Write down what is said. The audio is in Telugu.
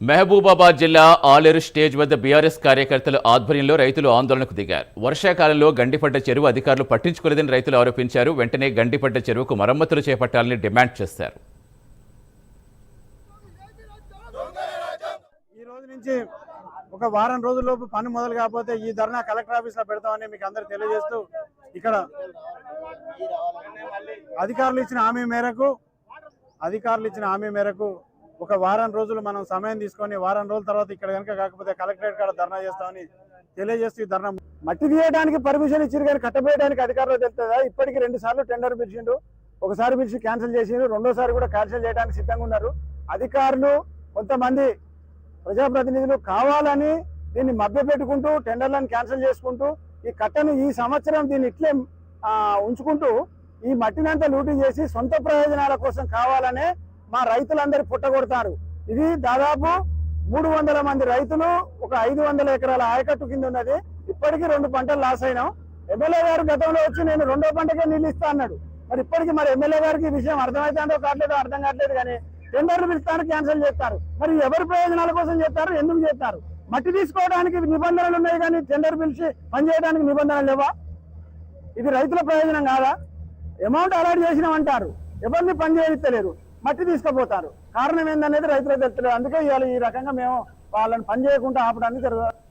మహబూబాబాద్ జిల్లా ఆలేరు స్టేజ్ వద్ద బీఆర్ఎస్ కార్యకర్తల ఆధ్వర్యంలో రైతులు ఆందోళనకు దిగారు. వర్షాకాలంలో గండిపడ్డ చెరువు అధికారులు పట్టించుకోలేదని రైతులు ఆరోపించారు. వెంటనే గండిపడ్డ చెరువుకు మరమ్మతులు చేపట్టాలని డిమాండ్ చేశారు. ఈ రోజు నుంచి ఒక వారం రోజుల్లోపు పని మొదలు కాకపోతే ఈ ధర్నా కలెక్టర్ ఆఫీస్లో పెడతామని మీకు అందరు తెలియజేస్తూ ఇక్కడ అధికారులు ఇచ్చిన హామీ మేరకు అధికారులు ఇచ్చిన హామీ మేరకు ఒక వారం రోజులు మనం సమయం తీసుకొని వారం రోజుల తర్వాత ఇక్కడ కనుక కాకపోతే కలెక్టరేట్ కాడ ధర్నా చేస్తామని తెలియజేస్తూ ఈ ధర్నా మట్టి తీయడానికి పర్మిషన్ ఇచ్చారు కానీ కట్టబేయడానికి అధికారులు తెలుస్తుందా? ఇప్పటికి రెండు సార్లు టెండర్ పిలిచిండు. ఒకసారి పిలిచి క్యాన్సిల్ చేసిండు. రెండోసారి కూడా క్యాన్సిల్ చేయడానికి సిద్ధంగా ఉన్నారు. అధికారులు కొంతమంది ప్రజాప్రతినిధులు కావాలని దీన్ని మభ్యపెట్టుకుంటూ టెండర్లను క్యాన్సిల్ చేసుకుంటూ ఈ కట్టను ఈ సంవత్సరం దీన్ని ఇట్లే ఉంచుకుంటూ ఈ మట్టినంతా లూటీ చేసి సొంత ప్రయోజనాల కోసం కావాలనే మా రైతులందరూ పుట్టగొడతారు. ఇది దాదాపు మూడు వందల మంది రైతులు ఒక ఐదు వందల ఎకరాల ఆయకట్టు కింద ఉన్నది. ఇప్పటికీ రెండు పంటలు లాస్ అయినాం. ఎమ్మెల్యే గారు గతంలో వచ్చి నేను రెండో పంటకే నీళ్ళు ఇస్తా అన్నాడు. మరి ఇప్పటికి మరి ఎమ్మెల్యే గారికి ఈ విషయం అర్థమవుతుందో కావట్లేదో అర్థం కావట్లేదు కానీ టెండర్లు పిలుస్తాను క్యాన్సిల్ చేస్తారు. మరి ఎవరి ప్రయోజనాల కోసం చేస్తారు? ఎందుకు చేస్తారు? మట్టి తీసుకోవడానికి నిబంధనలు ఉన్నాయి కానీ టెండర్ పిలిచి పనిచేయడానికి నిబంధనలు లేవా? ఇది రైతుల ప్రయోజనం కాదా? అమౌంట్ అలాట్ చేసినామంటారు. ఎవరిని పని చేయలేరు మట్టి తీసుకుపోతారు. కారణం ఏందనేది రైతులకు తెలుస్తలేదు. అందుకే ఇవాళ ఈ రకంగా మేము వాళ్ళని పని చేయకుండా ఆపడానికి జరుగుతుంది